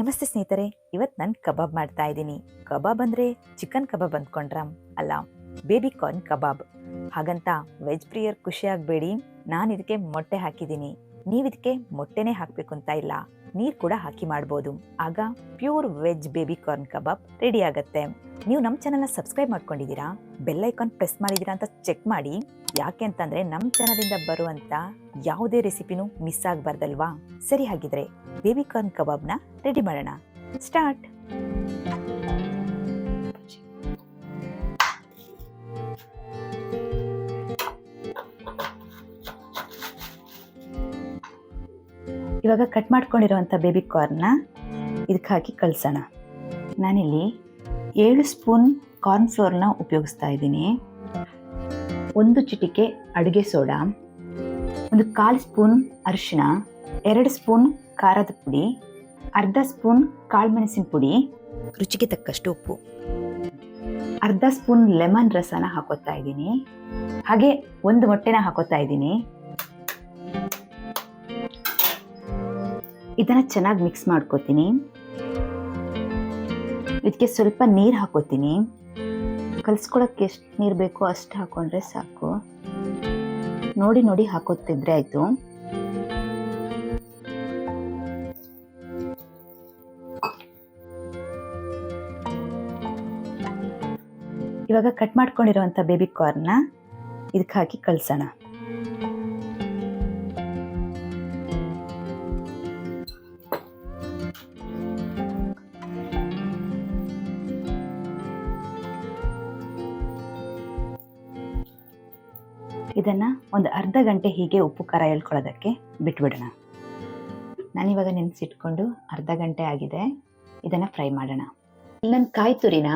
ನಮಸ್ತೆ ಸ್ನೇಹಿತರೆ ಇವತ್ತು ನಾನು ಕಬಾಬ್ ಮಾಡ್ತಾ ಇದ್ದೀನಿ. ಕಬಾಬ್ ಅಂದರೆ ಚಿಕನ್ ಕಬಾಬ್ ಅಂದ್ಕೊಂಡ್ರ ಅಲ್ಲ, ಬೇಬಿ ಕಾರ್ನ್ ಕಬಾಬ್. ಹಾಗಂತ ವೆಜ್ ಪ್ರಿಯರ್ ಖುಷಿ ಆಗಬೇಡಿ. ನಾನು ಇದಕ್ಕೆ ಮೊಟ್ಟೆ ಹಾಕಿದ್ದೀನಿ. ನೀವು ಇದಕ್ಕೆ ಮೊಟ್ಟೆನೇ ಹಾಕಬೇಕು ಅಂತ ಇಲ್ಲ, ನೀರು ಕೂಡ ಹಾಕಿ ಮಾಡ್ಬೋದು. ಆಗ pure veg baby corn kebab ready ಆಗತ್ತೆ. ನೀವು ನಮ್ಮ ಚಾನಲ್ನ ಸಬ್ಸ್ಕ್ರೈಬ್ ಮಾಡ್ಕೊಂಡಿದ್ದೀರಾ? ಬೆಲ್ಲೈಕಾನ್ ಪ್ರೆಸ್ ಮಾಡಿದ್ದೀರಾ ಅಂತ ಚೆಕ್ ಮಾಡಿ. ಯಾಕೆ ಅಂತಂದ್ರೆ ನಮ್ಮ ಚಾನಲಿಂದ ಬರುವಂಥ ಯಾವುದೇ ರೆಸಿಪಿನೂ ಮಿಸ್ ಆಗಬಾರ್ದಲ್ವಾ? ಸರಿ ಹಾಗಿದ್ರೆ ಬೇಬಿ ಕಾರ್ನ್ ಕಬಾಬ್ನ ರೆಡಿ ಮಾಡೋಣ. ಸ್ಟಾರ್ಟ್ ಇವಾಗ ಕಟ್ ಮಾಡ್ಕೊಂಡಿರುವಂಥ ಬೇಬಿ ಕಾರ್ನ್ನ ಇದಕ್ಕೆ ಹಾಕಿ ಕಳ್ಸೋಣ. ನಾನಿಲ್ಲಿ ಏಳು ಸ್ಪೂನ್ ಕಾರ್ನ್ ಫ್ಲೋರ್ನ ಉಪಯೋಗಿಸ್ತಾ ಇದ್ದೀನಿ. ಒಂದು ಚಿಟಿಕೆ ಅಡುಗೆ ಸೋಡಾ, ಒಂದು ಕಾಲು ಸ್ಪೂನ್ ಅರಿಶಿಣ, ಎರಡು ಸ್ಪೂನ್ ಖಾರದ ಪುಡಿ, ಅರ್ಧ ಸ್ಪೂನ್ ಕಾಳುಮೆಣಸಿನ ಪುಡಿ, ರುಚಿಗೆ ತಕ್ಕಷ್ಟು ಉಪ್ಪು, ಅರ್ಧ ಸ್ಪೂನ್ ಲೆಮನ್ ರಸನ ಹಾಕೋತಾ ಇದ್ದೀನಿ. ಹಾಗೆ ಒಂದು ಮೊಟ್ಟೆನ ಹಾಕೋತಾ ಇದ್ದೀನಿ. ಇದನ್ನು ಚೆನ್ನಾಗಿ ಮಿಕ್ಸ್ ಮಾಡ್ಕೋತೀನಿ. ಇದಕ್ಕೆ ಸ್ವಲ್ಪ ನೀರು ಹಾಕೋತೀನಿ. ಕಲ್ಸ್ಕೊಳಕ್ಕೆ ಎಷ್ಟು ನೀರು ಬೇಕೋ ಅಷ್ಟು ಹಾಕೊಂಡ್ರೆ ಸಾಕು. ನೋಡಿ ನೋಡಿ ಹಾಕೋತಿದ್ರೆ ಆಯ್ತು. ಇವಾಗ ಕಟ್ ಮಾಡ್ಕೊಂಡಿರುವಂಥ ಬೇಬಿ ಕಾರ್ನ್ ಇದಕ್ಕೆ ಹಾಕಿ ಕಳ್ಸೋಣ ಇದನ್ನ ಒಂದು ಅರ್ಧ ಗಂಟೆ ಹೀಗೆ ಉಪ್ಪು ಖಾರ ಹೇಳ್ಕೊಳ್ಳೋದಕ್ಕೆ ಬಿಟ್ಬಿಡೋಣ. ನಾನಿವಾಗ ನೆನೆಸಿಟ್ಕೊಂಡು ಅರ್ಧ ಗಂಟೆ ಆಗಿದೆ. ಇದನ್ನ ಫ್ರೈ ಮಾಡೋಣ. ನನ್ನ ಕಾಯಿ ತುರಿನ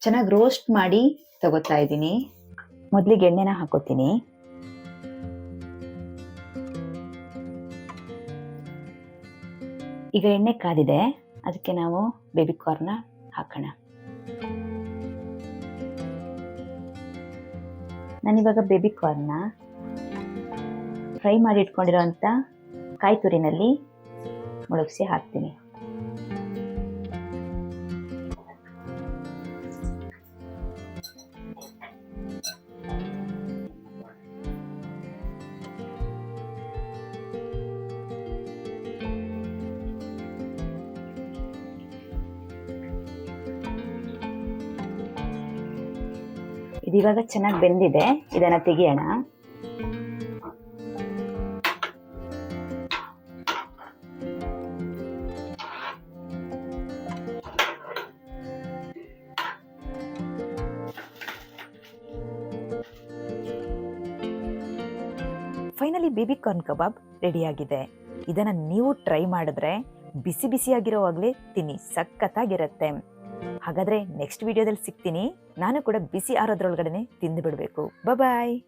ಚೆನ್ನಾಗಿ ರೋಸ್ಟ್ ಮಾಡಿ ತಗೋತಾ ಇದ್ದೀನಿ. ಮೊದಲಿಗೆ ಎಣ್ಣೆನ ಹಾಕೋತೀನಿ. ಈಗ ಎಣ್ಣೆ ಕಾದಿದೆ. ಅದಕ್ಕೆ ನಾವು ಬೇಬಿ ಕಾರ್ನ ಹಾಕೋಣ. ನಾನಿವಾಗ ಬೇಬಿ ಕಾರ್ನ ಫ್ರೈ ಮಾಡಿ ಇಟ್ಕೊಂಡಿರೋಂಥ ಕಾಯಿ ತುರಿನಲ್ಲಿ ಮುಳುಗಿಸಿ ಹಾಕ್ತೀನಿ. ಇದಿವಾಗ ಚೆನ್ನಾಗಿ ಬೆಂದಿದೆ. ಇದನ್ನ ತೆಗಿಯೋಣ. ಫೈನಲಿ ಬೇಬಿ ಕಾರ್ನ್ ಕಬಾಬ್ ರೆಡಿಯಾಗಿದೆ ಇದನ್ನ ನೀವು ಟ್ರೈ ಮಾಡಿದ್ರೆ ಬಿಸಿ ಬಿಸಿಯಾಗಿರೋವಾಗಲೇ ತಿನ್ನಿ, ಸಖತ್ತಾಗಿರುತ್ತೆ. ಹಾಗಾದ್ರೆ ನೆಕ್ಸ್ಟ್ ವಿಡಿಯೋದಲ್ಲಿ ಸಿಗ್ತೀನಿ. ನಾನು ಕೂಡ ಬಿಸಿ ಆರೋದ್ರೊಳಗಡೆ ತಿಂದು ಬಿಡಬೇಕು. ಬಾಯ್